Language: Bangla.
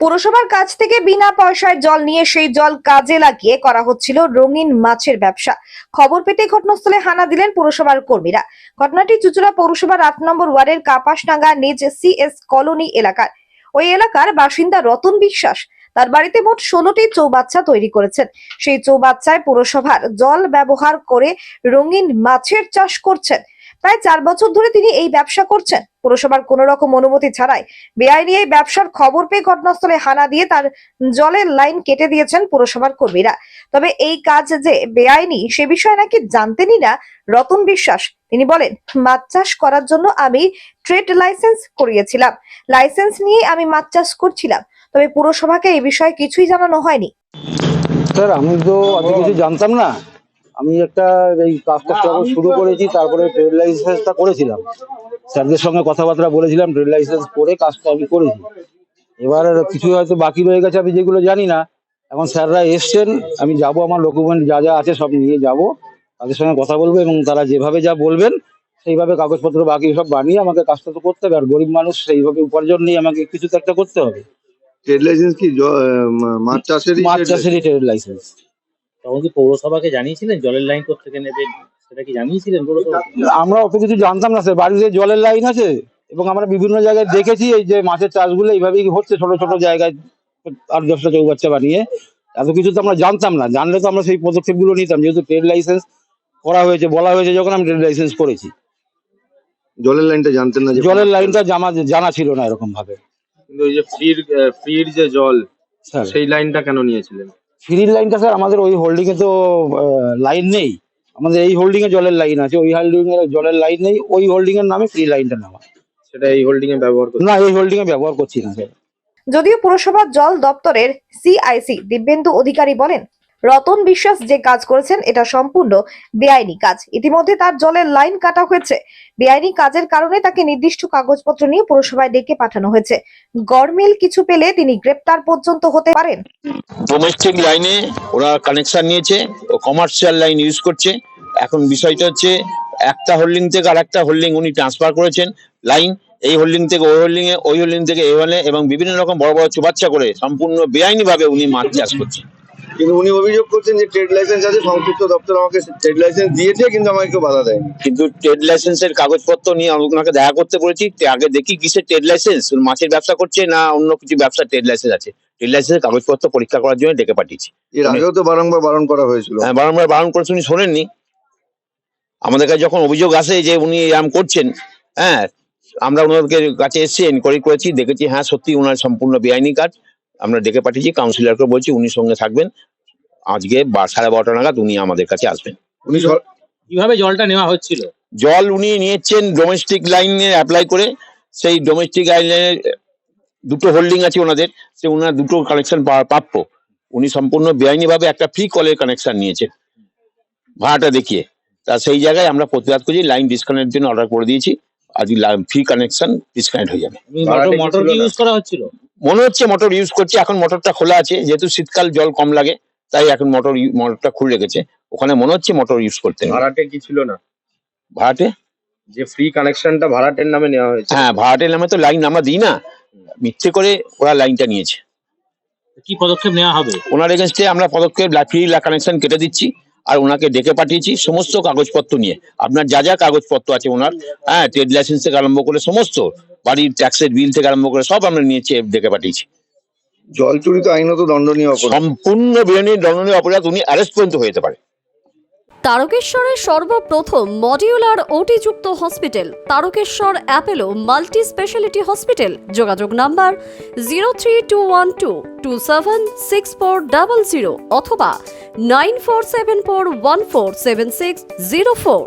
পুরসভার কাছ থেকে বিনা পয়সায় জল নিয়ে সেই জল কাজে লাগিয়ে করা হচ্ছিল রঙিন মাছের ব্যবসা। খবর পেতে ঘটনাস্থলে হানা দিলেন পুরসভার কর্মীরা। ঘটনাটি চুচুড়া পৌরসভার আট নম্বর ওয়ার্ডের কাপাসডাঙ্গা নিজ সিএস কলোনি এলাকার। ওই এলাকার বাসিন্দা রতন বিশ্বাস তার বাড়িতে মোট ষোলোটি চৌবাচ্চা তৈরি করেছেন। সেই চৌবাচ্চায় পুরসভার জল ব্যবহার করে রঙিন মাছের চাষ করছেন। প্রায় চার বছর ধরে তিনি এই ব্যবসা করছেন। পুরসভার কোনো রকম অনুমতি ছাড়াই বেআইনি এই ব্যবসার খবর পেয়ে ঘটনাস্থলে হানা দিয়ে তার জলের লাইন কেটে দিয়েছেন পুরসভার কর্মীরা। তবে এই কাজ যে বেআইনি, সে বিষয়ে নাকি জানতেনই না রতন বিশ্বাস। তিনি বলেন, মাছ চাষ করার জন্য আমি ট্রেড লাইসেন্স করিয়েছিলাম। লাইসেন্স নিয়ে আমি মাছ চাষ করছিলাম। তবে পুরসভাকে এই বিষয়ে কিছুই জানানো হয়নি। স্যার, আমি তো অত কিছু জানতাম না। আমি একটা এই কাজটা যখন শুরু করেছি তারপরে ট্রেড লাইসেন্সটা করেছিলাম। স্যারদের সঙ্গে কথাবার্তা বলেছিলাম ট্রেড লাইসেন্স করে কাজটা আমি করেছি। এবার কিছু হয়তো বাকি রয়ে গেছে আমি যেগুলো জানি না। এখন স্যাররা এসছেন আমি যাব আমার ডকুমেন্ট যা যা আছে সব নিয়ে যাব। তাদের সঙ্গে কথা বলব এবং তারা যেভাবে যা বলবেন সেইভাবে কাগজপত্র বাকি সব বানিয়ে আমাকে কাজটা তো করতে হবে। আর গরিব মানুষ সেইভাবে উপার্জন নিয়ে আমাকে কিছু তো একটা করতে হবে। ট্রেড লাইসেন্স কি মাছ চাষেরই মাছ চাষেরই ট্রেড লাইসেন্স তখন কি পৌরসভাকে জানিয়েছিলেন? জলের লাইন থেকে নেবেন সেটা কি জানিয়েছিলেন আমরা অত কিছু জানতাম না স্যার বাড়িতে জলের লাইন আছে এবং আমরা বিভিন্ন জায়গায় দেখেছি এই যে মাছের চাষগুলো এইভাবেই হচ্ছে ছোট ছোট জায়গায় আট দশটা চৌবাচ্চা বানিয়ে। এত কিছু তো আমরা জানতাম না জানলে তো আমরা সেই পদক্ষেপগুলো নিতাম। যেহেতু ট্রেড লাইসেন্স করা হয়েছে বলা হয়েছে যখন আমি ট্রেড লাইসেন্স করেছি। জলের লাইনটা জানতেন না যে জলের লাইনটা জানা জানা ছিল না এরকম ভাবে কিন্তু ওই যে ফ্রির ফ্রির যে জল স্যার। সেই লাইনটা কেন নিয়েছিলেন? ফ্রির লাইনটা স্যার আমাদের ওই হোল্ডিং এ তো লাইন নেই। আমাদের এই হোল্ডিং এ জলের লাইন আছে ওই হোল্ডিং এ জলের লাইন নেই ওই হোল্ডিং এর নামে ফ্রি লাইনটা নেওয়া। সেটা এই হোল্ডিং এ ব্যবহার করছি। না এই হোল্ডিং এ ব্যবহার করছি না স্যার। যদিও পুরসভার জল দপ্তরের সিআইসি দিব্যেন্দু অধিকারী বলেন রতন বিশ্বাস যে কাজ করেছেন, এটা সম্পূর্ণ বেআইনি কাজ। ইতিমধ্যে তার জলের লাইন কাটা হয়েছে। বেআইনি কাজের কারণে তাকে নির্দিষ্ট কাগজপত্র নিয়ে পুরসভায় ডেকে পাঠানো হয়েছে। গরমিল কিছু পেলে তিনি গ্রেপ্তার পর্যন্ত হতে পারেন। ডোমেস্টিক লাইনে ওরা কানেকশন নিয়েছে, ও কমার্শিয়াল লাইন ইউজ করছে। এখন বিষয়টা হচ্ছে, একটা হোল্ডিং থেকে আর একটা হোল্ডিং উনি ট্রান্সফার করেছেন লাইন এই হোল্ডিং থেকে ওই হোল্ডিং এ ওই হোল্ডিং থেকে এই হলে এবং বিভিন্ন রকম বড় বড় চুবাচ্চা করে সম্পূর্ণ বেআইনি ভাবে উনি মাছ চাষ করছেন। কিন্তু উনি অভিযোগ করছেন যে ট্রেড লাইসেন্স আছে সংশ্লিষ্ট দপ্তর আমাকে ট্রেড লাইসেন্স দিয়েছে কিন্তু আমাকে কেউ বাধা দেয়নি। কিন্তু ট্রেড লাইসেন্সের কাগজপত্র নিয়ে আমি ওনাকে দেখা করতে বলেছি আগে দেখি কিসের ট্রেড লাইসেন্স মাছের ব্যবসা করছে না অন্য কিছু ব্যবসা ট্রেড লাইসেন্স আছে। ট্রেড লাইসেন্সের কাগজপত্র পরীক্ষা করার জন্য ডেকে পাঠিয়েছি। এর আগেও তো বারংবার বারণ করা হয়েছিল। হ্যাঁ, বারংবার বারণ করেছে উনি শোনেননি। আমাদের কাছে যখন অভিযোগ আসে যে উনি এরম করছেন হ্যাঁ আমরা ওনাদের কাছে এসেছি এনকোয়ারি করেছি দেখেছি হ্যাঁ সত্যি ওনার সম্পূর্ণ বেআইনি কাজ। আমরা ডেকে পাঠিয়েছি কাউন্সিলরকে বলছি উনি সঙ্গে থাকবেন। আজকে বা- সাড়ে বারোটা নাগাদ উনি আমাদের কাছে আসবেন। উনি কীভাবে জলটা নেওয়া হচ্ছিল? জল উনি নিয়েছেন ডোমেস্টিক লাইনে অ্যাপ্লাই করে। সেই ডোমেস্টিক লাইনের দুটো হোল্ডিং আছে ওনাদের সে ওনার দুটো কানেকশন প্রাপ্য। উনি সম্পূর্ণ বেআইনিভাবে একটা ফ্রি কলের কানেকশন নিয়েছেন। ভাড়াটা দেখিয়ে। তা সেই জায়গায় আমরা প্রতিবাদ করছি লাইন ডিসকানেক্টের জন্য অর্ডার করে দিয়েছি। আজ ফ্রি কানেকশন ডিসকানেক্ট হয়ে যাবে। মোটর? ইউজ করা হচ্ছিল? মনে হচ্ছে মোটর ইউজ করছে এখন মোটরটা খোলা আছে যেহেতু শীতকাল জল কম লাগে। তাই এখন মোটর মোটরটা খুলে রেখেছে। ওখানে মনে হচ্ছে মোটর ইউজ করতে ভাড়াটে কি ছিল না? ভাড়াটে? যে ফ্রি কানেকশনটা ভাড়াটের নামে নেওয়া হয়েছে। হ্যাঁ ভাড়াটের নামে তো লাইন আমরা দিই না। মিথ্যে করে ওরা লাইনটা নিয়েছে। কি পদক্ষেপ নেওয়া হবে? ওনার এগেনস্টে আমরা পদক্ষেপ ফ্রি কানেকশন কেটে দিচ্ছি। আর ওনাকে ডেকে পাঠিয়েছি সমস্ত কাগজপত্র নিয়ে। আপনার যা যা কাগজপত্র আছে ওনার হ্যাঁ ট্রেড লাইসেন্স থেকে আরম্ভ করে সমস্ত বাড়ির ট্যাক্সের বিল থেকে আরম্ভ করে সব আমরা নিয়েছি ডেকে পাঠিয়েছি। জল চুরি তো আইনত দণ্ডনীয় অপরাধ। সম্পূর্ণ বিরিয়ানি দণ্ডনীয় অপরাধ উনি অ্যারেস্ট পর্যন্ত হয়ে যেতে পারে। তারকেশ্বরের সর্বপ্রথম modular ওটিযুক্ত hospital Tarakeswar Apollo multi speciality hospital যোগাযোগ number zero three two one two two seven six four double zero অথবা nine four seven four one four seven six zero four